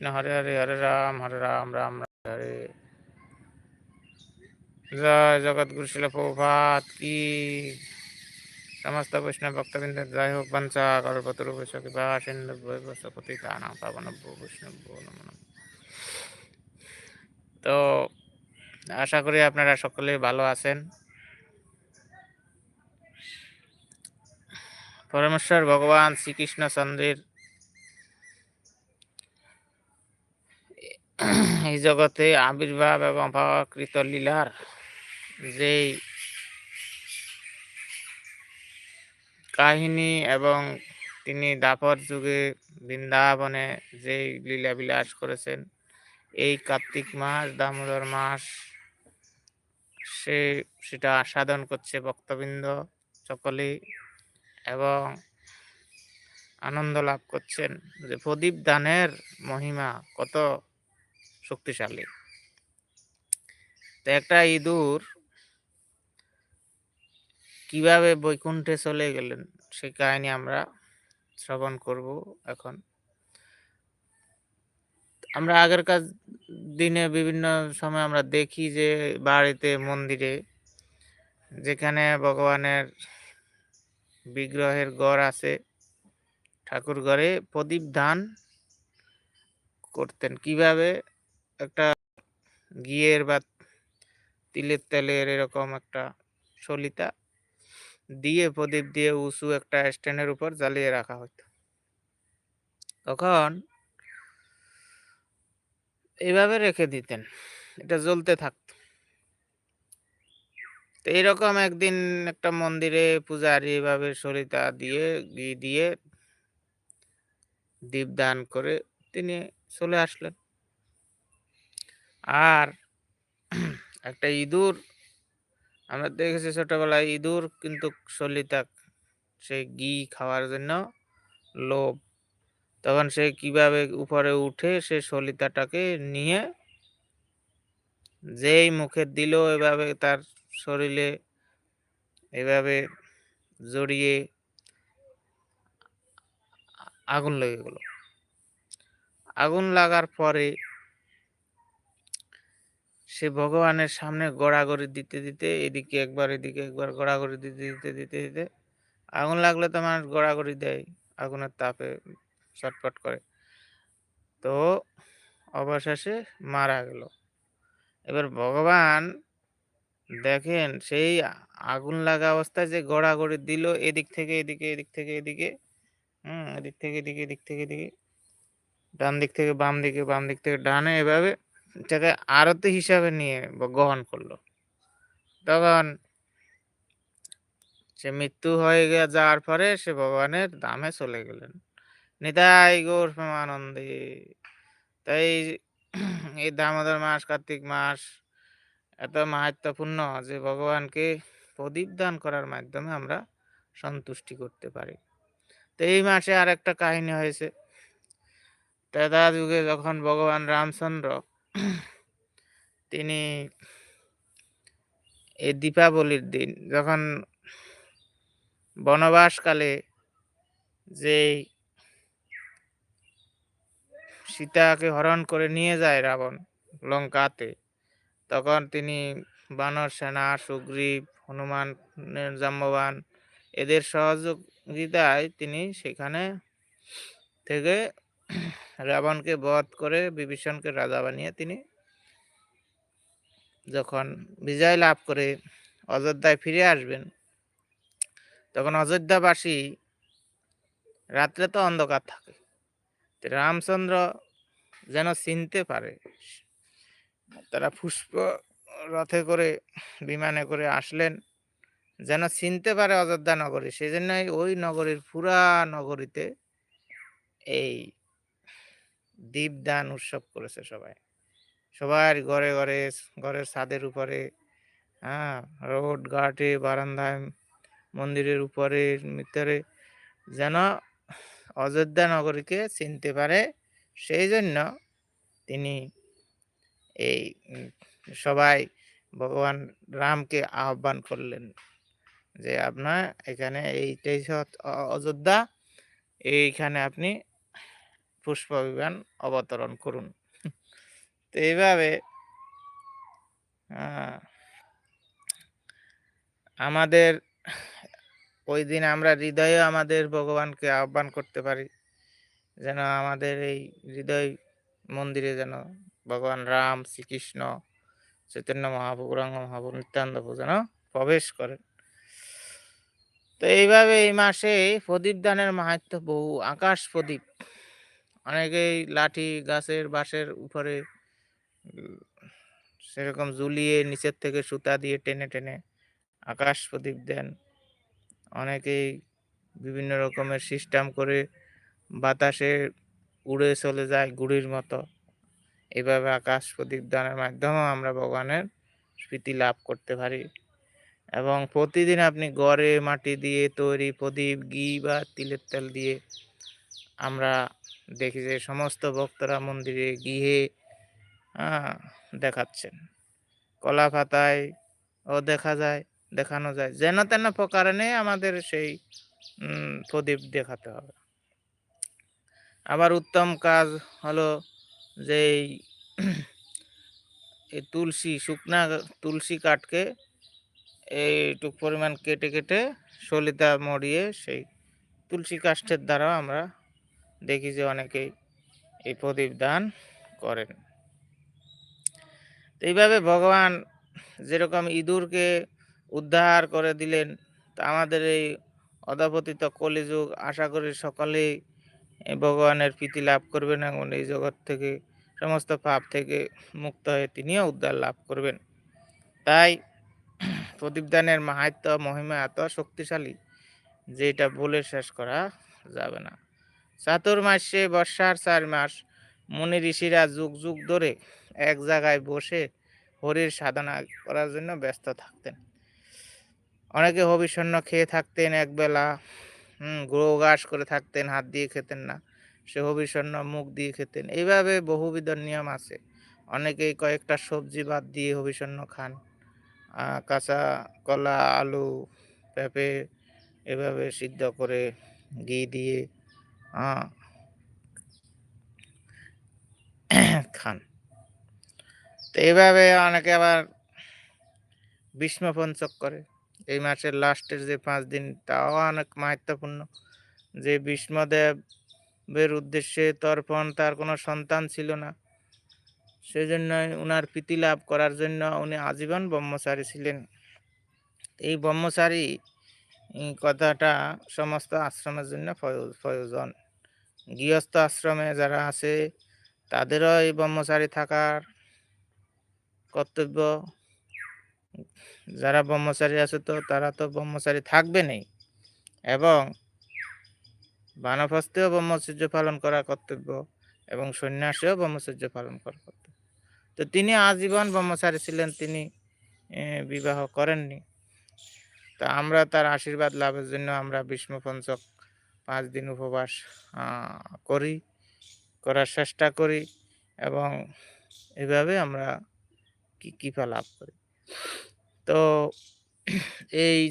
হরে হরে হরে রাম হরে রাম রাম রাম হরে। জয় জগৎগুরু শিল প্রভাত কি। সমস্ত বৈষ্ণব ভক্তবৃন্দ জয় হোক বঞ্চা কল্পতরু বৈশাখী বা সিন্ধু বৈশপতি তানা পাবনব্য বৈষ্ণব নমঃ। তো আশা করি আপনারা সকলে ভালো আছেন। পরমেশ্বর ভগবান শ্রীকৃষ্ণ চন্দ্রের এই জগতে আবির্ভাব এবং ভাবাকৃত লীলার যেই কাহিনী এবং তিনি দাপর যুগে বৃন্দাবনে যেই লীলা বিলাস করেছেন, এই কার্তিক মাস, দামোদর মাস, সে সেটা আস্বাদন করছে ভক্তবৃন্দ সকলেই এবং আনন্দ লাভ করছেন যে প্রদীপ দানের মহিমা কত শক্তিশালী। তো একটা ইঁদুর কীভাবে বৈকুণ্ঠে চলে গেলেন সেই কাহিনী আমরা শ্রবণ করব এখন। আমরা আগেরকার দিনে বিভিন্ন সময় আমরা দেখি যে বাড়িতে মন্দিরে যেখানে ভগবানের বিগ্রহের গড় আছে, ঠাকুর ঘরে প্রদীপ দান করতেন। কীভাবে একটা ঘিয়ের বা তিলের তেলের এরকম একটা সলিতা দিয়ে, প্রদীপ দিয়ে উঁচু একটা স্ট্যান্ডের উপর জ্বালিয়ে রাখা হতো তখন এইভাবে রেখে দিতেন, এটা জ্বলতে থাকতো। তো এইরকম একদিন একটা মন্দিরে পূজারি এভাবে সরিতা দিয়ে, ঘি দিয়ে দীপদান করে তিনি চলে আসলেন। আর একটা ইঁদুর। আমরা দেখেছি ছোটবেলায় ইঁদুর কিন্তু সলিতা সে ঘি খাওয়ার জন্য লোভ। তখন সে কীভাবে উপরে উঠে সে সলিতাটাকে নিয়ে যেই মুখে দিল, এভাবে তার শরীরে এভাবে জড়িয়ে আগুন লেগে গেল। আগুন লাগার পরে সে ভগবানের সামনে গড়াগড়ি দিতে দিতে, এদিকে একবার এদিকে একবার, গড়াগড়ি দিতে দিতে দিতে দিতে আগুন লাগলে তো মানুষ গড়াগড়ি দেয়, আগুনের তাপে ছটফট করে। তো অবশেষে মারা গেল। এবার ভগবান দেখেন সেই আগুন লাগা অবস্থায় যে গড়াগড়ি দিল এদিক থেকে, এদিকে, এদিক থেকে, এদিকে, হুম, এদিক থেকে, এদিকে, এদিক থেকে, এদিকে, ডান দিক থেকে, বাম দিকে, বাম দিক থেকে, ডানে এভাবে এটাকে আরতি হিসাবে নিয়ে গ্রহণ করল। তখন সে মৃত্যু হয়ে যাওয়ার পরে সে ভগবানের দামে চলে গেলেন। নিতাই গৌর প্রেমানন্দে তাই এই দামোদর মাস, কার্তিক মাস এত মাহাত্মপূর্ণ যে ভগবানকে প্রদীপ দান করার মাধ্যমে আমরা সন্তুষ্টি করতে পারি। তো এই মাসে আর একটা কাহিনী হয়েছে। ত্রেতা যুগে যখন ভগবান রামচন্দ্র তিনি এই দীপাবলির দিন যখন বনবাসকালে যে সীতাকে হরণ করে নিয়ে যায় রাবণ লঙ্কাতে, তখন তিনি বানর, সেনা, সুগ্রীব, হনুমান জাম্ববান এদের সহযোগিতায় তিনি সেখানে থেকে রাবণকে বধ করে বিভীষণকে রাজা বানিয়ে তিনি যখন বিজয় লাভ করে অযোধ্যায় ফিরে আসবেন, তখন অযোধ্যাবাসী রাত্রে তো অন্ধকার থাকে। রামচন্দ্র যেন চিনতে পারে, তারা পুষ্প রথে করে, বিমানে করে আসলেন, যেন চিনতে পারে অযোধ্যা নগরী। সেই জন্যই ওই নগরীর পুরা নগরীতে এই দীপদান উৎসব করেছে সবাই। সবার ঘরে ঘরে, ঘরের ছাদের উপরে হ্যাঁ? রোড ঘাটে, বারান্দায়, মন্দিরের উপরে, ভিতরে। যেন অযোধ্যা নগরীকে চিনতে পারে, সেই জন্য তিনি এই সবাই ভগবান রামকে আহ্বান করলেন যে, আপনার এখানে এইটাই অযোধ্যা, এইখানে আপনি পুষ্প বিমান অবতরণ করুন। তো এইভাবে আমাদের, ওই দিন আমরা হৃদয়ে আমাদের ভগবানকে আহ্বান করতে পারি, যেন আমাদের এই হৃদয় মন্দিরে যেন ভগবান রাম, শ্রীকৃষ্ণ, চৈতন্য মহাপ্রভু রঙ্গ মহাপ্রভু নিত্যানন্দ প্রভু যেন প্রবেশ করেন। তো এইভাবে এই মাসে প্রদীপ দানের মাহাত্ম বহু, আকাশ প্রদীপ, অনেকেই লাঠি, গাছের বাঁশের উপরে সেরকম ঝুলিয়ে নিচের থেকে সুতা দিয়ে টেনে টেনে আকাশ প্রদীপ দেন। অনেকেই বিভিন্ন রকমের সিস্টেম করে বাতাসে উড়ে চলে যায় গুড়ির মতো। এভাবে আকাশ প্রদীপ দানের মাধ্যমেও আমরা ভগবানের স্মৃতি লাভ করতে পারি। এবং প্রতিদিন আপনি গড়ে, মাটি দিয়ে তৈরি প্রদীপ, ঘি বা তিলের তেল দিয়ে আমরা দেখি যে সমস্ত ভক্তরা মন্দিরে গৃহে দেখাচ্ছেন। কলা পাতায় ও দেখা যায়, দেখানো যায়। যেন তেন প্রকারে আমাদের সেই প্রদীপ দেখাতে হবে। আবার উত্তম কাজ হলো যে এই তুলসী, শুকনা তুলসী কাঠকে এইটুক পরিমাণ কেটে কেটে সলিতা মরিয়ে সেই তুলসী কাষ্ঠের দ্বারাও আমরা দেখি যে অনেকেই এই প্রদীপ দান করেন। তো এইভাবে ভগবান যেরকম ইঁদুরকে উদ্ধার করে দিলেন, তা আমাদের এই অধপতিত কলিযুগ আশা করি সকলেই ভগবানের প্রীতি লাভ করবেন এবং এই জগৎ থেকে, সমস্ত পাপ থেকে মুক্ত হয়ে তিনিও উদ্ধার লাভ করবেন। তাই প্রদীপদানের মাহাত্ম, মহিমা এত শক্তিশালী যে এটা বলে শেষ করা যাবে না। চাতুর্মাসে বর্ষার চার মাস মুনি ঋষিরা যুগ যুগ ধরে এক জায়গায় বসে হরির সাধনা করার জন্য ব্যস্ত থাকতেন। অনেকে হবিষণ্য খেয়ে থাকতেন একবেলা হুম গ্রো ঘাস করে থাকতেন, হাত দিয়ে খেতেন না। সে হবিষণ্য মুখ দিয়ে খেতেন। এইভাবে বহুবিধ নিয়ম আছে। অনেকেই কয়েকটা সবজি বাদ দিয়ে হবিষণ্য খান। কাঁচা কলা, আলু, পেঁপে এভাবে সিদ্ধ করে ঘি দিয়ে খান। তো এইভাবে অনেকে আবার ভীষ্ম পঞ্চক করে। এই মাসের লাস্টের যে পাঁচ দিন, তাও অনেক মাহাত্মপূর্ণ যে ভীষ্মদেবের উদ্দেশ্যে তর্পণ তার কোনো সন্তান ছিল না। সেজন্য উনার প্রীতি লাভ করার জন্য উনি আজীবন ব্রহ্মচারী ছিলেন। এই ব্রহ্মচারী কথাটা সমস্ত আশ্রমের জন্য প্রয়োজন। গৃহস্থ আশ্রমে যারা আছে তাদেরও এই ব্রহ্মচারী থাকার কর্তব্য। যারা ব্রহ্মচারী আছে তো তারা তো ব্রহ্মচারী থাকবে নেই এবং বানপ্রস্থেও ব্রহ্মচর্য পালন করা কর্তব্য এবং সন্ন্যাসেও ব্রহ্মচর্য পালন করা কর্তব্য। তো তিনি আজীবন ব্রহ্মচারী ছিলেন, তিনি বিবাহ করেননি। তা আমরা তার আশীর্বাদ লাভের জন্য আমরা বিষ্ণু পঞ্চক পাঁচ দিন উপবাস করি। করার চেষ্টা করি এবং এভাবে আমরা কি কৃপা লাভ করি। তো এই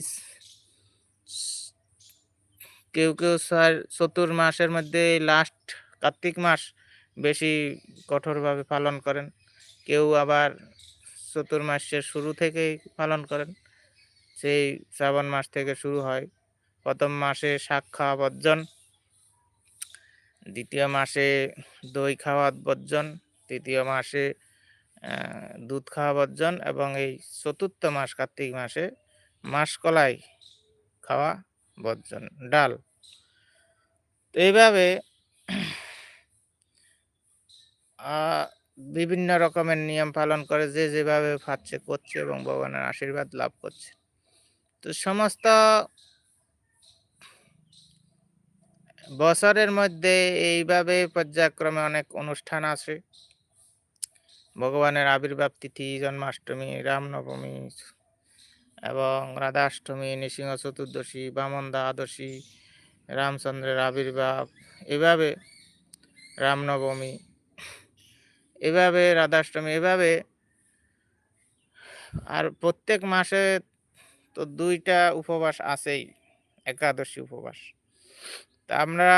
কেউ কেউ চতুর মাসের মধ্যে লাস্ট কার্তিক মাস বেশি কঠোরভাবে পালন করেন। কেউ আবার চতুর মাসের শুরু থেকেই পালন করেন। সেই শ্রাবণ মাস থেকে শুরু হয়। প্রথম মাসে শাক খাওয়া বর্জন। দ্বিতীয় মাসে দই খাওয়া বর্জন, তৃতীয় মাসে দুধ খাওয়া বর্জন এবং এই চতুর্থ মাস, কার্তিক মাসে মাসকলাই খাওয়া বর্জন, ডাল। তো এইভাবে বিভিন্ন রকমের নিয়ম পালন করে যে যেভাবে পাচ্ছে করছে এবং ভগবানের আশীর্বাদ লাভ করছে। তো সমস্ত বছরের মধ্যে এইভাবে পর্যায়ক্রমে অনেক অনুষ্ঠান আছে। ভগবানের আবির্ভাব তিথি, জন্মাষ্টমী, রামনবমী এবং রাধাষ্টমী, নৃসিংহ চতুর্দশী, বামন দ্বাদশী, রামচন্দ্রের আবির্ভাব, এভাবে রামনবমী, এভাবে রাধাষ্টমী, এভাবে আর প্রত্যেক মাসে তো দুইটা উপবাস আছেই, একাদশী উপবাস। তা আমরা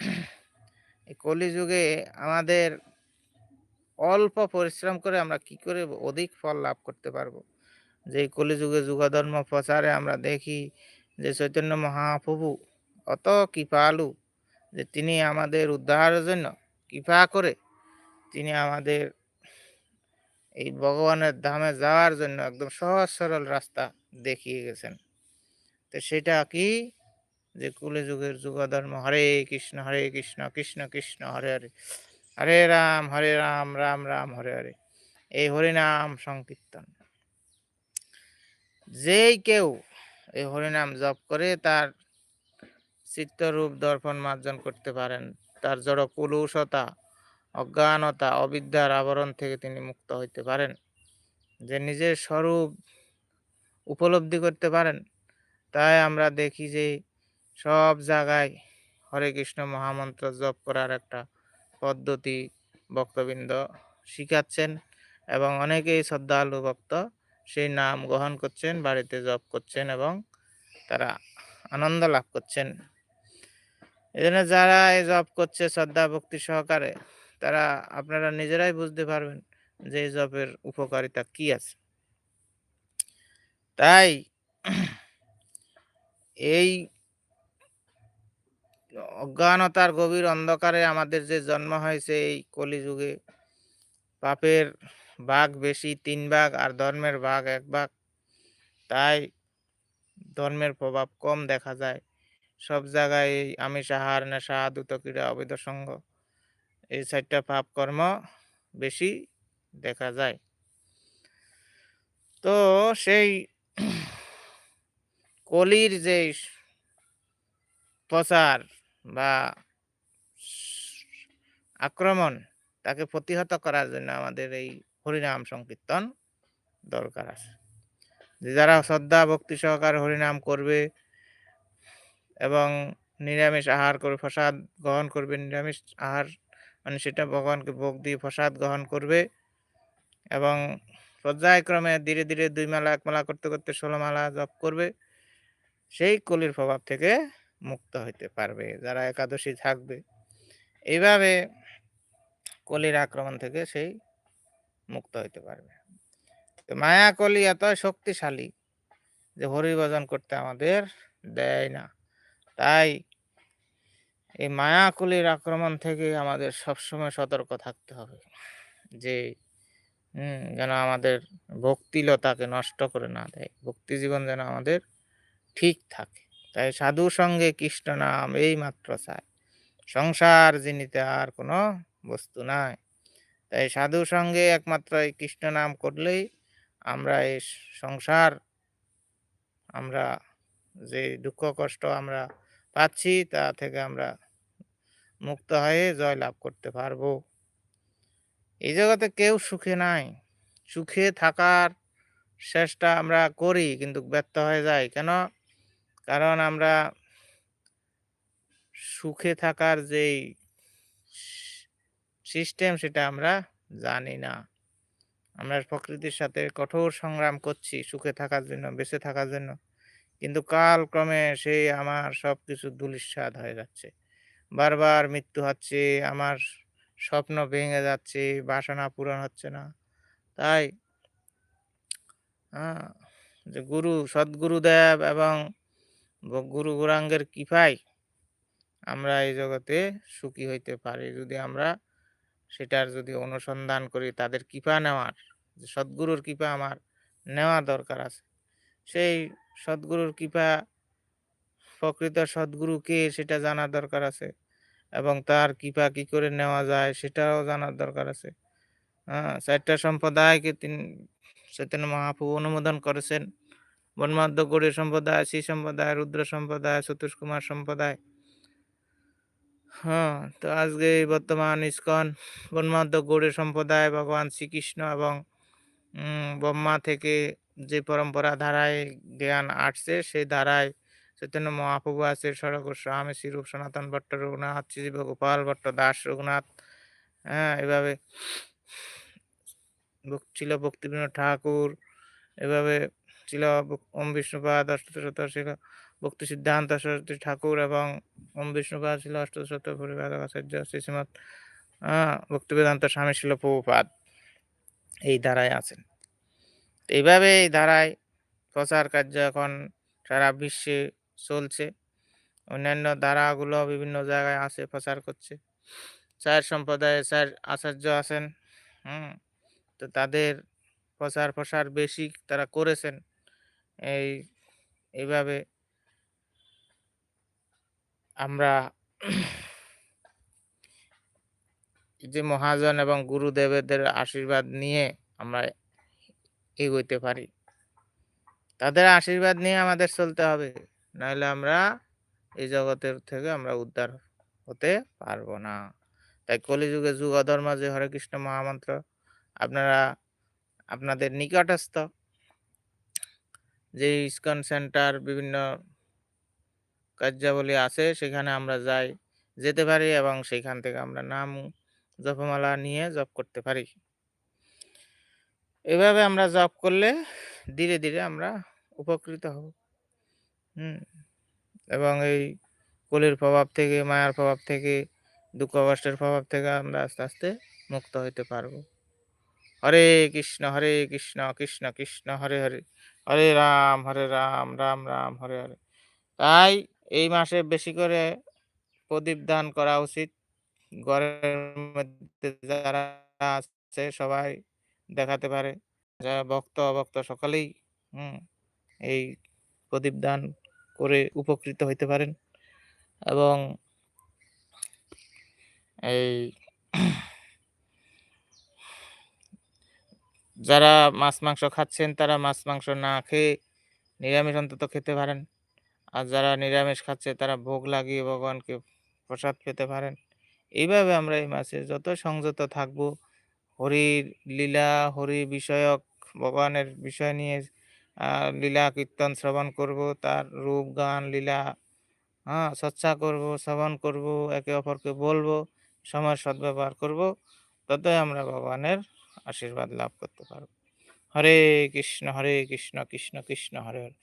কলিযুগে আমাদের অল্প পরিশ্রম করে আমরা কি করে অধিক ফল লাভ করতে পারব? যে কলিযুগে যুগধর্ম প্রচারে আমরা দেখি যে চৈতন্য মহাপ্রভু অত কৃপালু, যে তিনি আমাদের উদ্ধারের জন্য কৃপা করে তিনি আমাদের এই ভগবানের ধামে যাওয়ার জন্য একদম সহজ সরল রাস্তা দেখিয়ে গেছেন। তো সেটা কি? যে কলিযুগের যুগধর্ম হরে কৃষ্ণ, হরে কৃষ্ণ, কৃষ্ণ কৃষ্ণ হরে হরে, হরে রাম, হরে রাম, রাম রাম, হরে হরে। এই হরিনাম সংকীর্তন। যেই কেউ এই হরিনাম জপ করে তার চিত্তরূপ দর্পণ মার্জন করতে পারেন। তার জড় কুলুষতা অজ্ঞানতা, অবিদ্যার আবরণ থেকে তিনি মুক্ত হইতে পারেন। যে নিজের স্বরূপ উপলব্ধি করতে পারেন। তাই আমরা দেখি যে সব জায়গায় হরে কৃষ্ণ মহামন্ত্র জপ করার একটা পদ্ধতি ভক্তবৃন্দ শিখাচ্ছেন এবং অনেকেই শ্রদ্ধালু ভক্ত সেই নাম গ্রহণ করছেন, বাড়িতে জপ করছেন এবং তারা আনন্দ লাভ করছেন। এজন্য যারা এই জপ করছে শ্রদ্ধা ভক্তি সহকারে তারা আপনারা নিজেরাই বুঝতে পারবেন যে এই জপের উপকারিতা কি আছে। তাই এই অজ্ঞানতার গভীর অন্ধকারে আমাদের যে জন্ম হয়েছে এই কলিযুগে পাপের ভাগ বেশি তিন ভাগ আর ধর্মের ভাগ এক ভাগ। তাই ধর্মের প্রভাব কম দেখা যায়। সব জায়গায় এই আমিষ নেশা, দ্রুতক্রীড়া, অবৈধ সঙ্গ এই ৪ টা পাপ কর্ম বেশি দেখা যায়। তো সেই কলির যে প্রচার বা আক্রমণ তাকে প্রতিহত করার জন্য আমাদের এই হরিনাম সংকীর্তন দরকার আছে। যে যারা শ্রদ্ধা ভক্তি সহকারে হরিনাম করবে এবং নিরামিষ আহার করে প্রসাদ গ্রহণ করবে। নিরামিষ আহার মানে সেটা ভগবানকে ভোগ দিয়ে প্রসাদ গ্রহণ করবে এবং পর্যায়ক্রমে ধীরে, ধীরে দুই মালা এক মালা করতে, করতে ১৬ মালা জপ করবে। সেই কলির প্রভাব থেকে মুক্ত হইতে পারবে। যারা একাদশী থাকবে। এইভাবে কলির আক্রমণ থেকে সেই মুক্ত হইতে পারবে। তো মায়া কলি এতই শক্তিশালী যে হরিভজন করতে আমাদের দেয় না। তাই এই মায়া কলির আক্রমণ থেকে আমাদের সবসময় সতর্ক থাকতে হবে। যে যেন আমাদের ভক্তিলতাকে নষ্ট করে না দেয়। ভক্তি জীবন যেন আমাদের ঠিক থাকে। তাই সাধু সঙ্গে কৃষ্ণ নাম এইমাত্র চায়। সংসার যিনিতে আর কোনো বস্তু নাই। তাই সাধু সঙ্গে একমাত্র এই কৃষ্ণ নাম করলেই আমরা এই সংসার, আমরা যে দুঃখ কষ্ট আমরা পাচ্ছি তা থেকে আমরা মুক্ত হয়ে জয়লাভ করতে পারব। এই জগতে কেউ সুখে নাই। সুখে থাকার চেষ্টা আমরা করি কিন্তু ব্যর্থ হয়ে যায় কেন? কারণ আমরা সুখে থাকার যেই সিস্টেম সেটা আমরা জানি না। আমরা প্রকৃতির সাথে কঠোর সংগ্রাম করছি সুখে থাকার জন্য, বেঁচে থাকার জন্য। কিন্তু কালক্রমে সেই আমার সব কিছু ধূলিসাৎ হয়ে যাচ্ছে। বারবার মৃত্যু হচ্ছে, আমার স্বপ্ন ভেঙে যাচ্ছে, বাসনা পূরণ হচ্ছে না। তাই যে গুরু সদ্গুরুদেব এবং গুরু গৌরাঙ্গের কৃপায় আমরা এই জগতে সুখী হইতে পারি। যদি আমরা সেটার যদি অনুসন্ধান করি তাদের কৃপা নেওয়ার, যে সদ্গুরুর কৃপা আমার নেওয়া দরকার আছে। সেই সদ্গুরুর কৃপা প্রকৃত সদ্গুরু কে সেটা জানার দরকার আছে এবং তার কৃপা কি করে নেওয়া যায় সেটাও জানার দরকার আছে। হ্যাঁ ৪ টা সম্প্রদায়কে তিনি চৈতন্য মহাপ্রভু অনুমোদন করেছেন। বনমাদ্য গৌড়ীয় সম্প্রদায়, শ্রী সম্প্রদায়, রুদ্র সম্প্রদায়, সতীশ কুমার সম্প্রদায়। হ্যাঁ, তো আজকে বর্তমান ইস্কন বনমাদ্য গৌড়ীয় সম্প্রদায় ভগবান শ্রীকৃষ্ণ এবং ব্রহ্মা থেকে যে পরম্পরা ধারায় জ্ঞান আসছে সেই ধারায় চৈতন্য মহাপ্রভু আছে, স্বরূপ স্বামী শ্রীরূপ সনাতন ভট্ট, রঘুনাথ, শ্রীজীব গোপাল ভট্ট, দাস রঘুনাথ। হ্যাঁ, এভাবে ছিল ভক্তিবিনোদ ঠাকুর, এভাবে ছিল ওম বিষ্ণুপাদ, অষ্টশত শিখ ভক্তি সিদ্ধান্ত সরস্বতী ঠাকুর এবং ওম বিষ্ণুপাদ ছিল অষ্টশত পরিবারক আচার্য শ্রীশ্রীমৎ ভক্তিবেদান্ত স্বামী শিল প্রভুপাদ এই ধারায় আছেন। এইভাবে এই ধারায় প্রচার কার্য এখন সারা বিশ্বে চলছে। অন্যান্য ধারাগুলো বিভিন্ন জায়গায় আছে প্রচার করছে। ৪ সম্প্রদায়ে ৪ আচার্য আছেন। হুম? তো তাদের প্রচার প্রসার বেশি তারা করেছেন। এই, এইভাবে আমরা যে মহাজন এবং গুরুদেবেদের আশীর্বাদ নিয়ে আমরা এগোইতে পারি। তাদের আশীর্বাদ নিয়ে আমাদের চলতে হবে। নাহলে আমরা এই জগতের থেকে আমরা উদ্ধার হতে পারব না। তাই কলিযুগে যুগ অধর্ম যে হরে কৃষ্ণ মহামন্ত্র, আপনারা, আপনাদের নিকটস্থ যে ইসকন সেন্টার বিভিন্ন কার্যাবলী আছে সেখানে আমরা যাই যেতে পারি এবং সেখান থেকে আমরা নাম জপমালা নিয়ে জপ করতে পারি। এভাবে আমরা জপ করলে ধীরে, ধীরে আমরা উপকৃত হব। হুম? এবং এই কলির প্রভাব থেকে, মায়ার প্রভাব থেকে, দুঃখ কষ্টের প্রভাব থেকে আমরা আস্তে, আস্তে মুক্ত হইতে পারব। হরে কৃষ্ণ, হরে কৃষ্ণ, কৃষ্ণ, কৃষ্ণ হরে, হরে। হরে রাম, হরে রাম, রাম, রাম হরে, হরে। তাই এই মাসে বেশি করে প্রদীপ দান করা উচিত। ঘরের মধ্যে যারা আছে সবাই দেখাতে পারে। যারা ভক্ত অভক্ত সকলেই হুম, এই প্রদীপ দান করে উপকৃত হইতে পারেন। এবং এই যারা মাছ-মাংস খাচ্ছেন তারা মাছ-মাংস না খেয়ে নিরামিষ অন্তত খেতে পারেন। আর যারা নিরামিষ খাচ্ছে তারা ভোগ লাগিয়ে ভগবানকে প্রসাদ পেতে পারেন। এইভাবে আমরা এই মাসে যত সংযত থাকব, হরির লীলা, হরি বিষয়ক ভগবানের বিষয় নিয়ে লীলা কীর্তন শ্রবণ করব, তার রূপ, গান, লীলা হ্যাঁ, চর্চা করব, শ্রবণ করব, একে অপরকে বলব, সময়ের সদ্ব্যবহার করব, ততই আমরা ভগবানের আশীর্বাদ লাভ করতে পারব। হরে কৃষ্ণ, হরে কৃষ্ণ, কৃষ্ণ কৃষ্ণ হরে, হরে।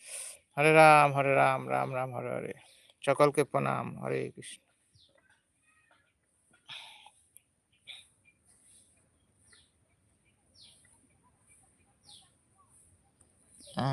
হরে রাম, হরে রাম, রাম, রাম হরে, হরে। সকলকে প্রণাম। হরে কৃষ্ণ। আ